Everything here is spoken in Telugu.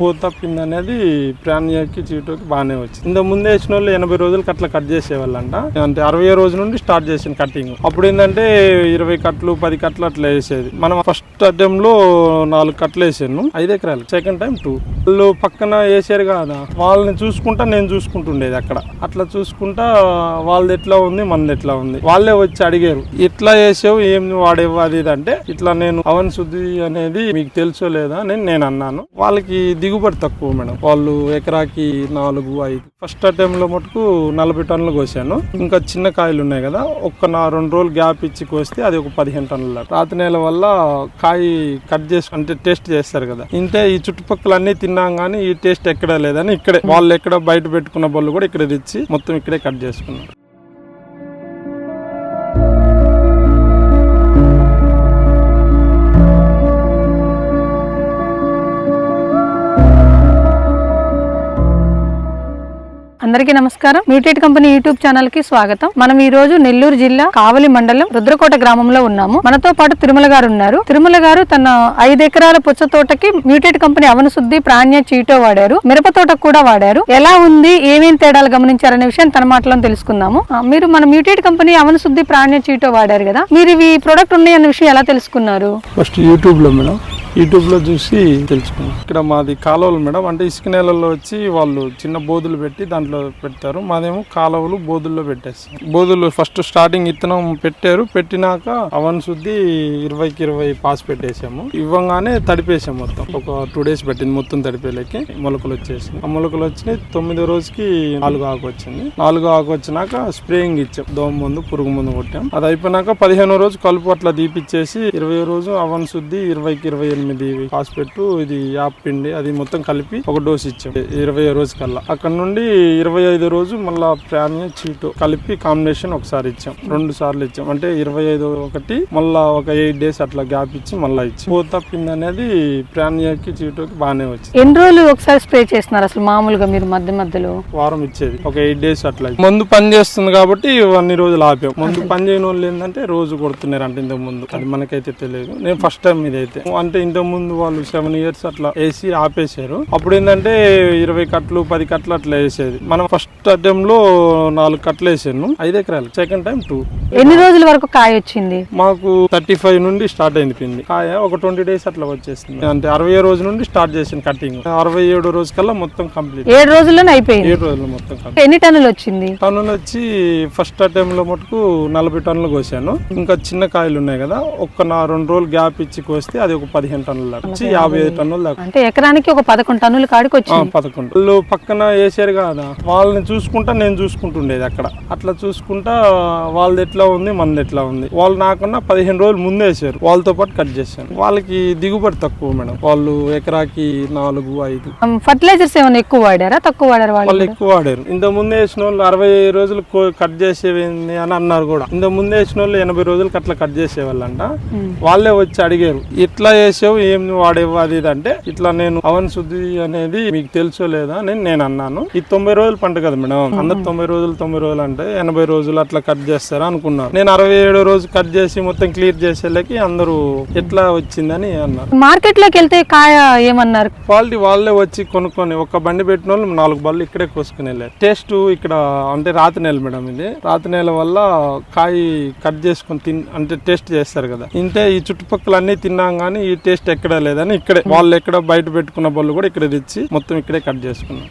పూత తప్పింది అనేది ప్రాణియాకి చీటోకి బాగానే వచ్చింది. ఇంత ముందే వేసిన వాళ్ళు ఎనభై రోజులకి అట్లా కట్ చేసేవాళ్ళంట. అంటే అరవై రోజు నుండి స్టార్ట్ చేసింది కటింగ్. అప్పుడు ఏంటంటే ఇరవై కట్లు పది కట్లు అట్లా వేసేది. మనం ఫస్ట్ అటెంప్ట్లో నాలుగు కట్లు వేసాను. ఐదు ఎకరాలు. Second time two. వాళ్ళు పక్కన వేసారు కదా వాళ్ళని చూసుకుంటా నేను చూసుకుంటుండేది అక్కడ. అట్లా చూసుకుంటా వాళ్ళది ఎట్లా ఉంది మనది ఎట్లా ఉంది. వాళ్ళే వచ్చి అడిగారు ఎట్లా వేసావు ఏం వాడేవు అది అంటే ఇట్లా నేను అవన్ శుద్ధి అనేది మీకు తెలుసో లేదా అని నేను అన్నాను. వాళ్ళకి దిగుబడి తక్కువ మేడం. వాళ్ళు ఎకరాకి నాలుగు ఐదు. ఫస్ట్ అటెంప్ట్లో మటుకు నలభై టన్నులు కోసాను. ఇంకా చిన్న కాయలు ఉన్నాయి కదా ఒక్క నా రెండు రోజులు గ్యాప్ ఇచ్చి కోస్తే అది ఒక పదిహేను టన్నుల రాతి నేల వల్ల కాయ కట్ చేసి అంటే టేస్ట్ చేస్తారు కదా. ఇంటే ఈ చుట్టుపక్కల అన్ని తిన్నాం కానీ ఈ టేస్ట్ ఎక్కడ లేదని ఇక్కడే. వాళ్ళు ఎక్కడ బయట పెట్టుకున్న బళ్ళు కూడా ఇక్కడ తెచ్చి మొత్తం ఇక్కడే కట్ చేసుకున్నారు. అందరికీ నమస్కారం. మ్యూటేట్ కంపెనీ యూట్యూబ్ ఛానల్కి స్వాగతం. మనం ఈ రోజు నెల్లూరు జిల్లా కావలి మండలం రుద్రకోట గ్రామంలో ఉన్నాము. మనతో పాటు తిరుమల గారు ఉన్నారు. తిరుమల గారు తన ఐదు ఎకరాల పుచ్చ తోటకి మ్యూటేట్ కంపెనీ అవనశుద్ధి ప్రాణ్య చీటో వాడారు. మిరప తోటకు కూడా వాడారు. ఎలా ఉంది? ఏమేం తేడాలు గమనించారనే విషయం తన మాటలో తెలుసుకుందాము. మీరు మన మ్యూటేట్ కంపెనీ అవనశుద్ధి ప్రాణ్య చీటో వాడారు కదా. మీరు ఇవి ప్రోడక్ట్ ఉన్నాయన్న విషయం ఎలా తెలుసుకున్నారు? ఫస్ట్ యూట్యూబ్లో మేడం యూట్యూబ్లో చూసి తెలుసుకున్నాం. ఇక్కడ మాది కాలువలు మేడం. అంటే ఇసుక నేలల్లో వచ్చి వాళ్ళు చిన్న బోధులు పెట్టి దాంట్లో పెడతారు. మాదేమో కాలువలు బోధుల్లో పెట్టేస్తాం బోధులు ఫస్ట్ స్టార్టింగ్ ఇత్తనం పెట్టారు. పెట్టినాక అవన్ శుద్ధి ఇరవైకి ఇరవై పాస్ పెట్టేసాము. ఇవ్వగానే తడిపేసాం మొత్తం. ఒక టూ డేస్ పెట్టింది మొత్తం తడిపేలకి. మొలకలు వచ్చేసి ఆ మొలకలు వచ్చినాయి. తొమ్మిదో రోజుకి నాలుగు ఆకు వచ్చింది. నాలుగు ఆకు వచ్చినాక స్ప్రేయింగ్ ఇచ్చాం. దోమ ముందు పురుగు మందు కొట్టాం. అది అయిపోయినాక పదిహేనో రోజు కలుపు అట్లా దీపిచ్చేసి ఇరవై రోజు అవన్ శుద్ధి ఇరవైకి ఇరవై ఎనిమిది హాస్పిటల్ ఇది యాప్ పిండి అది మొత్తం కలిపి ఒక డోస్ ఇచ్చాం. ఇరవై రోజు కల్లా. అక్కడ నుండి ఇరవై ఐదు రోజు మళ్ళా ప్రాణ్య చీటు కలిపి కాంబినేషన్ ఒకసారి ఇచ్చాం. రెండు సార్లు ఇచ్చాం. అంటే ఇరవై ఐదు ఒకటి మళ్ళా ఒక ఎయిట్ డేస్ అట్లా గ్యాప్ ఇచ్చి మళ్ళా ఇచ్చాం. పో తప్పింది అనేది ప్రాణ్యకి చీటుకి బాగానే వచ్చింది. ఎన్ని రోజులు ఒకసారి స్ప్రే చేస్తున్నారు అసలు మామూలుగా మీరు మధ్య మధ్యలో? వారం ఇచ్చేది. ఒక ఎయిట్ డేస్ అట్లా ముందు పని చేస్తుంది కాబట్టి అన్ని రోజులు ఆపాం. ముందు పని చేయని వాళ్ళు ఏంటంటే రోజు కొడుతున్నారు అంటే ఇంతకు ముందు. అది మనకైతే తెలియదు. నేను ఫస్ట్ టైం ఇదైతే. అంటే ఇంతకు ముందు వాళ్ళు సెవెన్ ఇయర్స్ అట్లా వేసి ఆపేశారు. అప్పుడు ఏంటంటే ఇరవై కట్లు పది కట్లు అట్లా వేసేది. మనం ఫస్ట్ అటెంప్ట్లో నాలుగు కట్లు వేసాను. ఐదు ఎకరాలు. సెకండ్ టైం టూ ఎన్ని రోజుల వరకు కాయ వచ్చింది? మాకు థర్టీ ఫైవ్ నుండి స్టార్ట్ అయింది పిండి. కాయ ఒక ట్వంటీ డేస్ అట్లా వచ్చేసింది. అంటే అరవై రోజు నుండి స్టార్ట్ చేసిన కటింగ్ అరవై ఏడు రోజు కల్లా మొత్తం కంప్లీట్ ఏడు రోజుల్లోనే అయిపోయింది. ఏడు రోజులు మొత్తం కంప్లీట్ ఎన్ని టన్నులు వచ్చింది? టన్నులు వచ్చి ఫస్ట్ అటెంప్ట్లో మటుకు నలభై టన్నులు కోసాను. ఇంకా చిన్న కాయలు ఉన్నాయి కదా ఒక్క నా రెండు రోజులు గ్యాప్ ఇచ్చి కోస్తే అది ఒక పదిహేను టన్నుల దాకా. వచ్చి యాభై ఐదు టన్నుల దాకా. అంటే ఎకరానికి ఒక పదకొండు టన్నుల కాడికి ఆ, వచ్చింది పదకొండు. వాళ్ళు పక్కన వేసారు కదా వాళ్ళని చూసుకుంటా నేను చూసుకుంటుండేది అక్కడ. అట్లా చూసుకుంటా వాళ్ళది ఎట్లా ఉంది మనది ఎట్లా ఉంది. వాళ్ళు నాకన్నా పదిహేను రోజులు ముందే వేసారు. వాళ్ళతో పాటు కట్ చేశాను. వాళ్ళకి దిగుబడి తక్కువ మేడం. వాళ్ళు ఎకరాకి నాలుగు ఐదు. ఫర్టిలైజర్స్ ఏమైనా ఎక్కువ వాడారా? తక్కువ వాడారా వాళ్ళు వాళ్ళు ఎక్కువ వాడారు. ఇంత ముందే వేసిన వాళ్ళు అరవై రోజులు కట్ చేసేవింది అని అన్నారు కూడా. ఇంత ముందే వేసిన వాళ్ళు ఎనభై రోజులు అట్లా కట్ చేసేవాళ్ళంట. వాళ్ళే వచ్చి అడిగారు. ఎట్లా చేసావు ఏం వాడేవు అది అంటే ఇట్లా నేను పవన్ శుద్ధి అనేది మీకు తెలుసో లేదా అని నేను అన్నాను. ఈ తొంభై రోజులు పంట కదా మేడం. అందరు తొంభై రోజులు తొంభై రోజులు అంటే ఎనభై రోజులు అట్లా కట్ చేస్తారా అనుకున్నారు నేను అరవై ఏడో రోజు కట్ చేసి మొత్తం క్లియర్ చేసేలకి అందరూ ఎట్లా వచ్చిందని అన్నారు. మార్కెట్లోకి వెళ్తే కాయ ఏమన్నారు? క్వాలిటీ వాళ్ళే వచ్చి కొనుక్కొని ఒక బండి పెట్టిన వాళ్ళు నాలుగు బళ్ళు ఇక్కడే కోసుకుని వెళ్ళారు. టేస్ట్ ఇక్కడ అంటే రాతి నేల మేడం ఇది. రాతి నేల వల్ల కాయ కట్ చేసుకొని తిన్ అంటే టేస్ట్ చేస్తారు కదా. ఇంటే ఈ చుట్టుపక్కల అన్ని తిన్నాం కానీ ఈ టేస్ట్ ఎక్కడ లేదని ఇక్కడే. వాళ్ళు ఎక్కడ బయట పెట్టుకున్న బళ్ళు కూడా ఇక్కడ తెచ్చి మొత్తం ఇక్కడే కట్ చేసుకున్నారు.